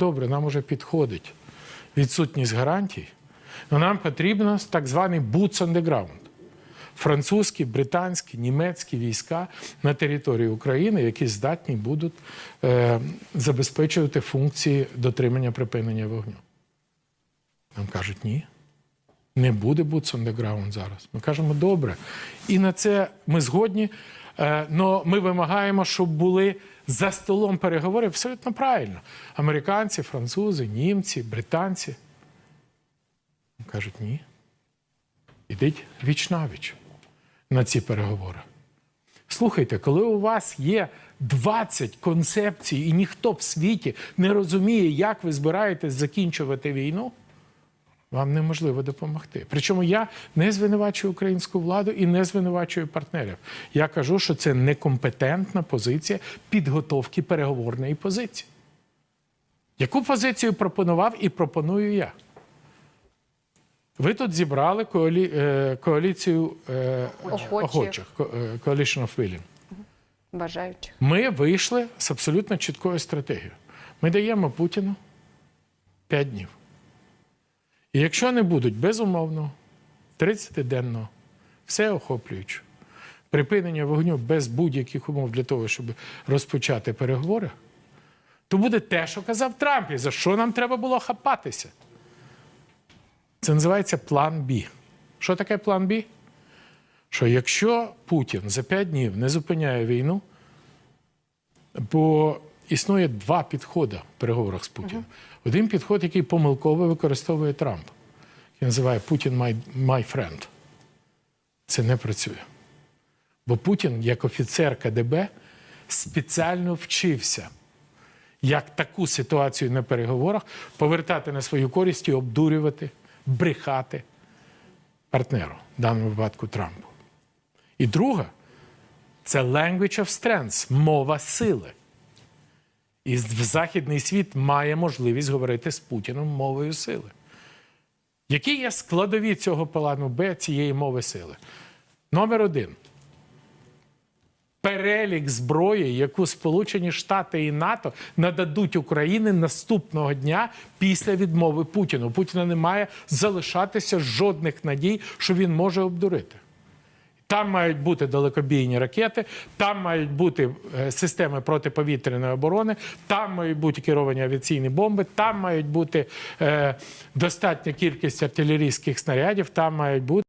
добре, нам уже підходить відсутність гарантій, але нам потрібно так званий boots on the ground. Французькі, британські, німецькі війська на території України, які здатні будуть е, забезпечувати функції дотримання припинення вогню. Нам кажуть, ні. Не буде boots on the ground зараз. Ми кажемо, добре. І на це ми згодні. Але ми вимагаємо, щоб були за столом переговорів абсолютно правильно. Американці, французи, німці, британці. Кажуть, ні. Ідіть віч навіч на ці переговори. Слухайте, коли у вас є 20 концепцій, і ніхто в світі не розуміє, як ви збираєтесь закінчувати війну, вам неможливо допомогти. Причому я не звинувачую українську владу і не звинувачую партнерів. Я кажу, що це некомпетентна позиція підготовки переговорної позиції. Яку позицію пропонував і пропоную я? Ви тут зібрали коалі... е, коаліцію е, Охочих. охочих, е, Coalition of Willing. бажаючих. Ми вийшли з абсолютно чіткою стратегією. Ми даємо Путіну 5 днів. І якщо не будуть безумовно, 30-денного, все охоплюючи, припинення вогню без будь-яких умов для того, щоб розпочати переговори, то буде те, що казав Трамп, і за що нам треба було хапатися. Це називається план Б. Що таке план Б? Що якщо Путін за 5 днів не зупиняє війну, бо існує два підходи в переговорах з Путіним. Один підход, який помилково використовує Трамп, який називає Путін my, my friend. Це не працює. Бо Путін, як офіцер КДБ, спеціально вчився, як таку ситуацію на переговорах повертати на свою користь і обдурювати, брехати партнеру, в даному випадку Трампу. І друга це language of strength, мова сили. І західний світ має можливість говорити з Путіном мовою сили. Які є складові цього плану Б цієї мови сили? Номер один. Перелік зброї, яку Сполучені Штати і НАТО нададуть Україні наступного дня після відмови Путіну. У Путіна не має залишатися жодних надій, що він може обдурити. Там мають бути далекобійні ракети, там мають бути е, системи протиповітряної оборони, там мають бути керовані авіаційні бомби, там мають бути е, достатня кількість артилерійських снарядів, там мають бути.